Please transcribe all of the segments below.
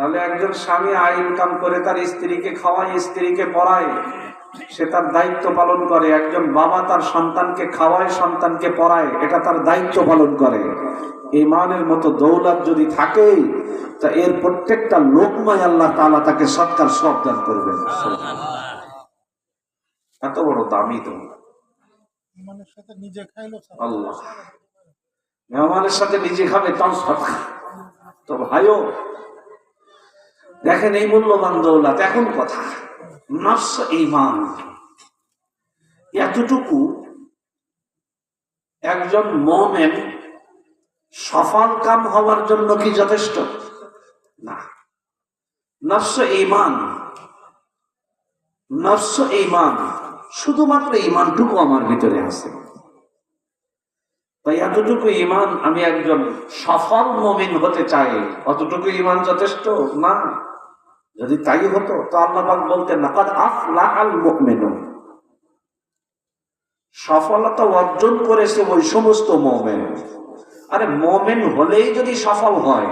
তাহলে একজন স্বামী আয় ইনকাম করে তার স্ত্রীকে খাওয়ায় স্ত্রীকে পড়ায় সে তার দায়িত্ব পালন করে। একজন বাবা তার সন্তানকে খাওয়ায় সন্তানকে পড়ায় এটা তার দায়িত্ব পালন করে। ইমানের মতো দৌলত যদি থাকে তা এর প্রত্যেকটা লোকময় আল্লাহ তাআলা তাকে সৎকার সব দান করবেন। এত বড় দামি তো। ইমানের সাথে নিজে আল্লাহ। মেহমানের সাথে নিজে খাবে তাও সৎকার। তো ভাইও দেখেন এই মূল্যবান দৌলত, এখন কথা। নফস ইমান এতটুকু একজন মোমেন সফল কাম হওয়ার জন্য কি যথেষ্ট? না। নফস ইমান নফস ইমান শুধুমাত্র ইমানটুকু আমার ভিতরে আছে। তাই এতটুকু ইমান আমি একজন সফল মমিন হতে চাই। অতটুকু ইমান যথেষ্ট? না। যদি তাই হতো, তো আল্লাহ পাক বলতেন নাকাদ আফলাহাল মুমিনুন। সফলতা অর্জন করেছে ওই সমস্ত মোমেন। আরে, মোমেন হলেই যদি সফল হয়,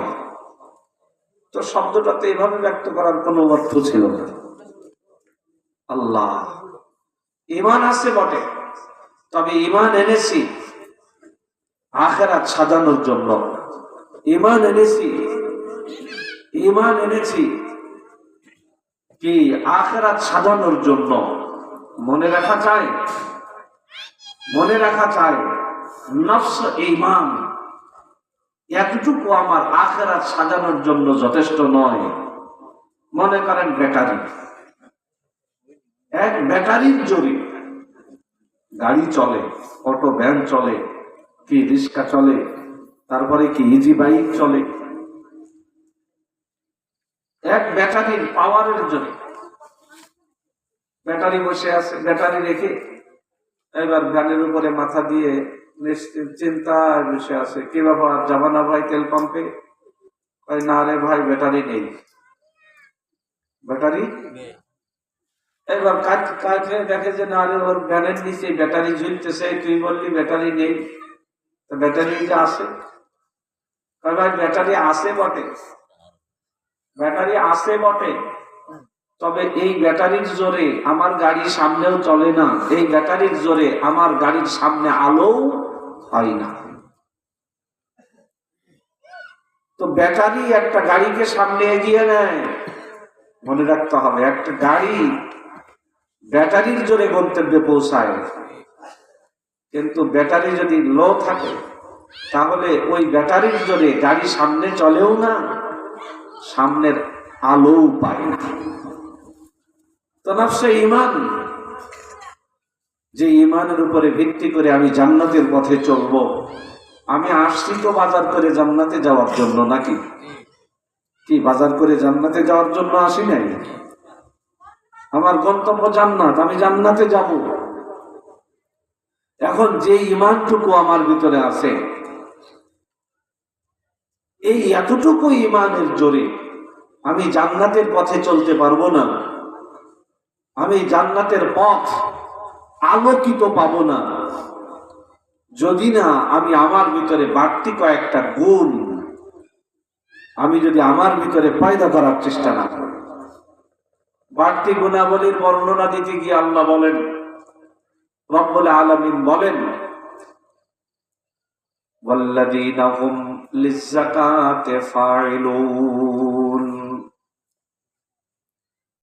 তো শব্দটাতে এভাবে ব্যক্ত করার কোনো অর্থ ছিল না। আল্লাহ ইমান আছে বটে, তবে ইমান এনেছি, আখেরাত সাজানোর জন্য। ইমান এনেছি ইমান এনেছি কি আখেরাত সাজানোর জন্য? মনে রাখা চায় মনে রাখা চায় নফস ইমান এতটুকু আমার আখেরাত সাজানোর জন্য যথেষ্ট নয়। মনে করেন ব্যাটারি। এক ব্যাটারির জোরে গাড়ি চলে, অটো, ভ্যান চলে, কি রিক্সা চলে, তারপরে কি ইজি বাইক চলে এক ব্যাটারির পাওয়ারের জন্য। ব্যাটারি বসে আছে ব্যাটারি রেখে এবার গানের উপরে মাথা দিয়ে চিন্তায় বসে আছে কি ব্যাপার? যাবা না ভাই তেল পাম্পে? না রে ভাই ব্যাটারি নেই। ব্যাটারি? এবার কাজ কাজে দেখে যে না রে ওর ভ্যানের নিচে ব্যাটারি ঝুলতেছে তুই বললি ব্যাটারি নেই। তো ব্যাটারি যে আছে? ভাই ব্যাটারি আছে বটে। ব্যাটারি আছে বটে। তবে এই ব্যাটারির জোরে আমার গাড়ি সামনেও চলে না। এই ব্যাটারির জোরে আমার গাড়ির সামনে আলো হয় না। তো ব্যাটারি একটা গাড়িকে সামনে এগিয়ে নেয়। মনে রাখতে হবে, একটা গাড়ি ব্যাটারির জোরে গন্তব্যে পৌঁছায়। কিন্তু ব্যাটারি যদি লো থাকে, তাহলে ওই ব্যাটারির জোরে গাড়ি সামনে চলেও না। সামনের আলোও পায় না। তো নফসে ইমান যে ইমানের উপরে ভিত্তি করে আমি জান্নাতের পথে চলব, আমি আসছি তো বাজার করে জান্নাতে যাওয়ার জন্য নাকি? কি, বাজার করে জান্নাতে যাওয়ার জন্য আসি নাই? আমার গন্তব্য জান্নাত, আমি জান্নাতে যাব। এখন যে ইমানটুকু আমার ভিতরে আছে এই এতটুকু ইমানের জোরে আমি জান্নাতের পথে চলতে পারবো না আমি জান্নাতের পথ আলোকিত পাবো না যদি না আমি আমার ভিতরে বাড়তি কয়েকটা গুণ আমি যদি আমার ভিতরে পয়দা করার চেষ্টা না করি বাড়তি গুণাবলীর বর্ণনা দিতে গিয়ে আল্লাহ বলেন রব্বুল আলামিন বলেন والذين هم লিজাকাতে ফাইলুন